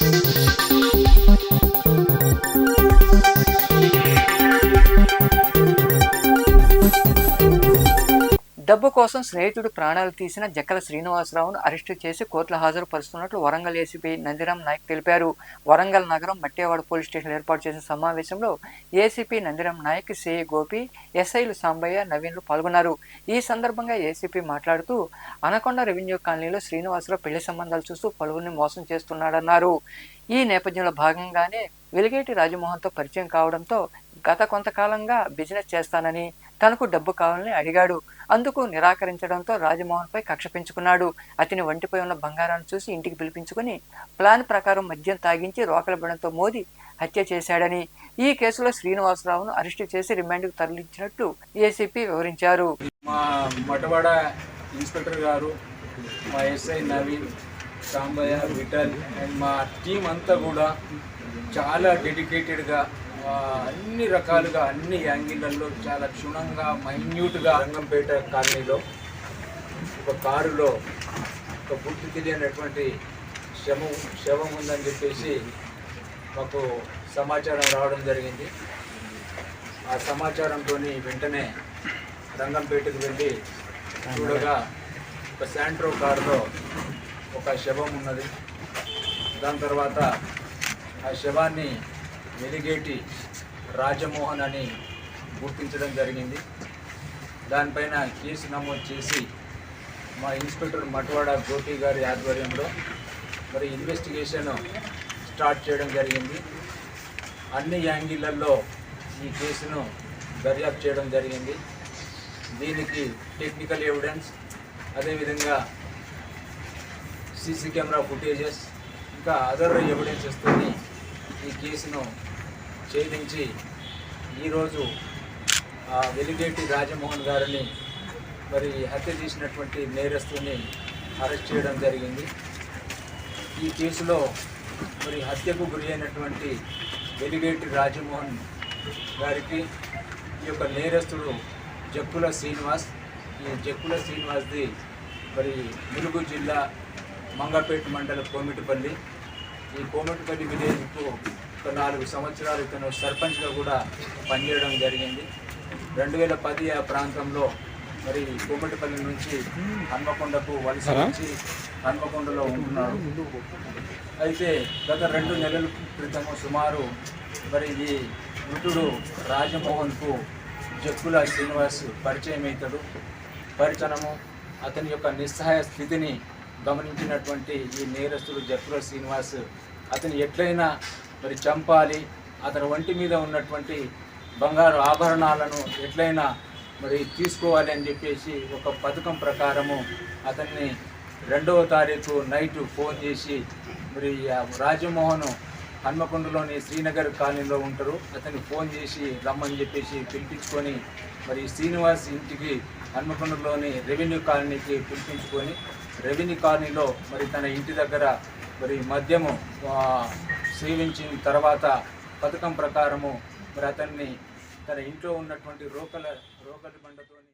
Thank you. డబ్బు కోసం స్నేహితుడు ప్రాణాలు తీసిన జక్కల శ్రీనివాసరావును అరెస్టు చేసి కోర్టులో హాజరుపరుస్తున్నట్లు వరంగల్ ఏసీపీ నందిరాం నాయక్ తెలిపారు. వరంగల్ నగరం మట్టేవాడ పోలీస్ స్టేషన్ ఏర్పాటు చేసిన సమావేశంలో ఏసీపీ నందిరాం నాయక్ సిఐ గోపి ఎస్ఐలు సాంబయ్య నవీన్లు పాల్గొన్నారు. ఈ సందర్భంగా ఏసీపీ మాట్లాడుతూ అనకొండ రెవెన్యూ కాలనీలో శ్రీనివాసరావు పెళ్ళి సంబంధాలు చూస్తూ పలువురిని మోసం చేస్తున్నాడన్నారు. ఈ నేపథ్యంలో భాగంగానే వెలిగేటి రాజమోహన్తో పరిచయం కావడంతో గత కొంతకాలంగా బిజినెస్ చేస్తానని తనకు డబ్బు కావాలని అడిగాడు. అందుకు నిరాకరించడంతో రాజమోహన్పై కక్ష పెంచుకున్నాడు. అతని వంటిపై ఉన్న బంగారాన్ని చూసి ఇంటికి పిలిపించుకుని ప్లాన్ ప్రకారం మద్యం తాగించి రోకల మోదీ మోది హత్య చేశాడని ఈ కేసులో శ్రీనివాసరావును అరెస్టు చేసి రిమాండ్కు తరలించినట్లు ఏసీపీ వివరించారు. మా మటవాడ ఇన్స్పెక్టర్ గారు మా ఎస్ఐ నవీన్ సాంబయ్య విఠల్ అండ్ మా టీం అంతా కూడా చాలా డెడికేటెడ్గా అన్ని రకాలుగా అన్ని యాంగిళ్ళల్లో చాలా క్షుణ్ణంగా మైన్యూట్గా రంగంపేట కాలనీలో ఒక కారులో ఒక గుర్తు తెలియనటువంటి శవం శవం ఉందని చెప్పేసి మాకు సమాచారం రావడం జరిగింది. ఆ సమాచారంతో వెంటనే రంగంపేటకు వెళ్ళి చూడగా ఒక శాంట్రో కారులో ఒక శవం ఉన్నది. దాని తర్వాత ఆ శవాన్ని వెలిగేటి రాజమోహన్ అని గుర్తించడం జరిగింది. దానిపైన కేసు నమోదు చేసి మా ఇన్స్పెక్టర్ మట్వాడ గోపి గారి ఆధ్వర్యంలో మరి ఇన్వెస్టిగేషన్ స్టార్ట్ చేయడం జరిగింది. అన్ని యాంగిళ్ళలో ఈ కేసును దర్యాప్తు చేయడం జరిగింది. దీనికి టెక్నికల్ ఎవిడెన్స్ అదేవిధంగా సీసీ కెమెరా ఫుటేజెస్ ఇంకా అదర్ ఎవిడెన్సెస్తో ఈ కేసును ఛేదించి ఈరోజు వెలిగేటి రాజమోహన్ గారిని మరి హత్య చేసినటువంటి నేరస్తుని అరెస్ట్ చేయడం జరిగింది. ఈ కేసులో మరి హత్యకు గురి అయినటువంటి వెలిగేటి రాజమోహన్ గారికి ఈ యొక్క నేరస్తుడు జక్కుల శ్రీనివాస్ ఈ జక్కుల శ్రీనివాస్ది మరి ములుగు జిల్లా మంగపేట మండల కోమిటిపల్లి. ఈ కోమిటిపల్లి విలేజ్కు ఒక నాలుగు సంవత్సరాలు ఇతను సర్పంచ్గా కూడా పనిచేయడం జరిగింది. రెండు వేల పది ఆ ప్రాంతంలో మరి కోమిటిపల్లి నుంచి హన్మకొండకు వలస వచ్చి హన్మకొండలో ఉంటున్నాడు. అయితే గత రెండు నెలల క్రితము సుమారు మరి ఈ మృతుడు రాజమోహన్కు జక్కుల శ్రీనివాస్ పరిచయం అవుతాడు పరిచయము అతని యొక్క నిస్సహాయ స్థితిని గమనించినటువంటి ఈ నేరస్తుడు జక్కుల శ్రీనివాస్ అతను ఎట్లయినా మరి చంపాలి అతని ఒంటి మీద ఉన్నటువంటి బంగారు ఆభరణాలను ఎట్లయినా మరి తీసుకోవాలి అని చెప్పేసి ఒక పథకం ప్రకారము అతన్ని రెండవ తారీఖు నైట్ ఫోన్ చేసి మరి రాజమోహన్ హన్మకొండలోని శ్రీనగర్ కాలనీలో ఉంటారు. అతన్ని ఫోన్ చేసి రమ్మని చెప్పేసి పిలిపించుకొని మరి శ్రీనివాస్ ఇంటికి హన్మకొండలోని రెవెన్యూ కాలనీకి పిలిపించుకొని రెవెన్యూ కాలనీలో మరి తన ఇంటి దగ్గర మరి మద్యము సేవించిన తర్వాత పథకం ప్రకారము మరి అతన్ని తన ఇంట్లో ఉన్నటువంటి రోకల రోకలి బండతోని